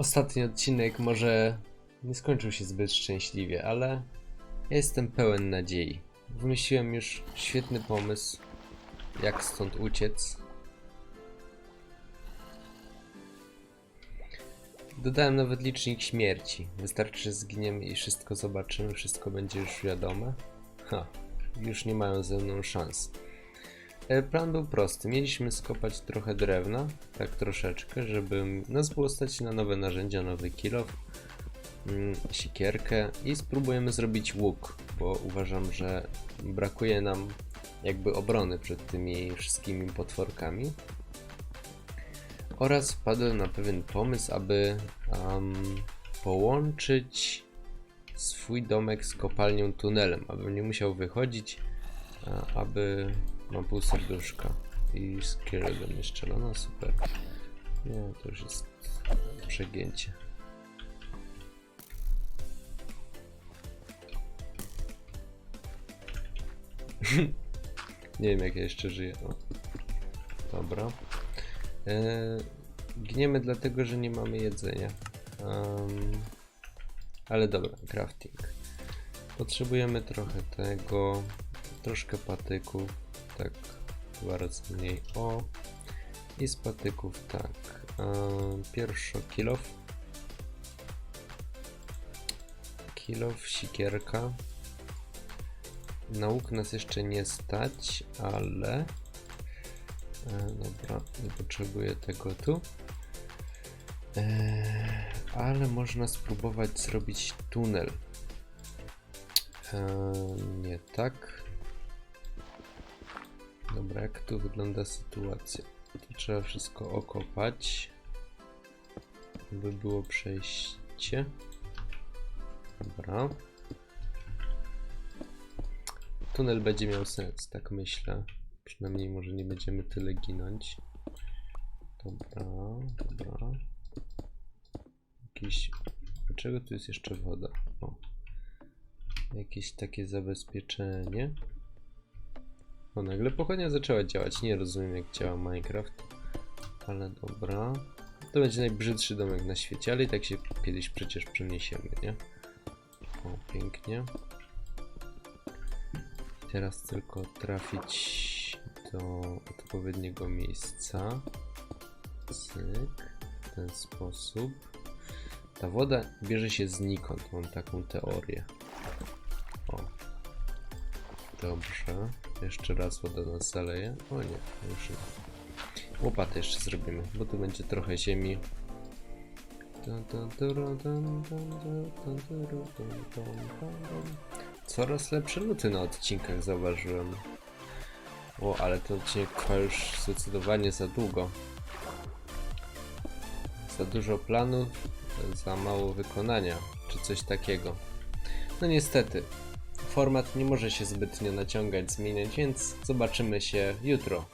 Ostatni odcinek może nie skończył się zbyt szczęśliwie, ale jestem pełen nadziei. Wymyśliłem już świetny pomysł, jak stąd uciec. Dodałem nawet licznik śmierci. Wystarczy, że zginiemy i wszystko zobaczymy, wszystko będzie już wiadome. Ha, już nie mają ze mną szans. E, Plan był prosty. Mieliśmy skopać trochę drewna, tak troszeczkę, żeby nas było stać na nowe narzędzia, nowy kilof, mm, sikierkę i spróbujemy zrobić łuk, bo uważam, że brakuje nam jakby obrony przed tymi wszystkimi potworkami. Oraz wpadłem na pewien pomysł, aby am, połączyć swój domek z kopalnią tunelem, abym nie musiał wychodzić, aby mam pół serduszka i skierę do mnie strzela, no super. Nie, to już jest przegięcie. Nie wiem jak ja jeszcze żyję. O. Dobra. E, gniemy dlatego, że nie mamy jedzenia. Em, ale dobra, crafting. Potrzebujemy trochę tego, troszkę patyków, tak dwa razy mniej. O, i z patyków tak. em, pierwszo kilof. Kilof, sikierka. Na łuk nas jeszcze nie stać, ale... E, dobra, nie potrzebuję tego tu. E, ale można spróbować zrobić tunel. E, nie tak. Dobra, jak tu wygląda sytuacja? Tu trzeba wszystko okopać, by było przejście. Dobra. Tunel będzie miał sens, tak myślę. Przynajmniej może nie będziemy tyle ginąć. Dobra, dobra. Jakiś... Dlaczego tu jest jeszcze woda? O. Jakieś takie zabezpieczenie. O, nagle pochodnia zaczęła działać. Nie rozumiem jak działa Minecraft. Ale dobra. To będzie najbrzydszy domek na świecie, ale i tak się kiedyś przecież przeniesiemy, nie? O, pięknie. Teraz tylko trafić do odpowiedniego miejsca. Cyk. W ten sposób. Ta woda bierze się znikąd, mam taką teorię. O. Dobrze. Jeszcze raz woda nas zaleje. O nie, już nie. Łopatę jeszcze zrobimy, bo tu będzie trochę ziemi. Coraz lepsze nuty na odcinkach zauważyłem. O, ale ten odcinek trwa już zdecydowanie za długo. Za dużo planów, za mało wykonania, czy coś takiego. No niestety, format nie może się zbytnio naciągać, zmieniać, więc zobaczymy się jutro.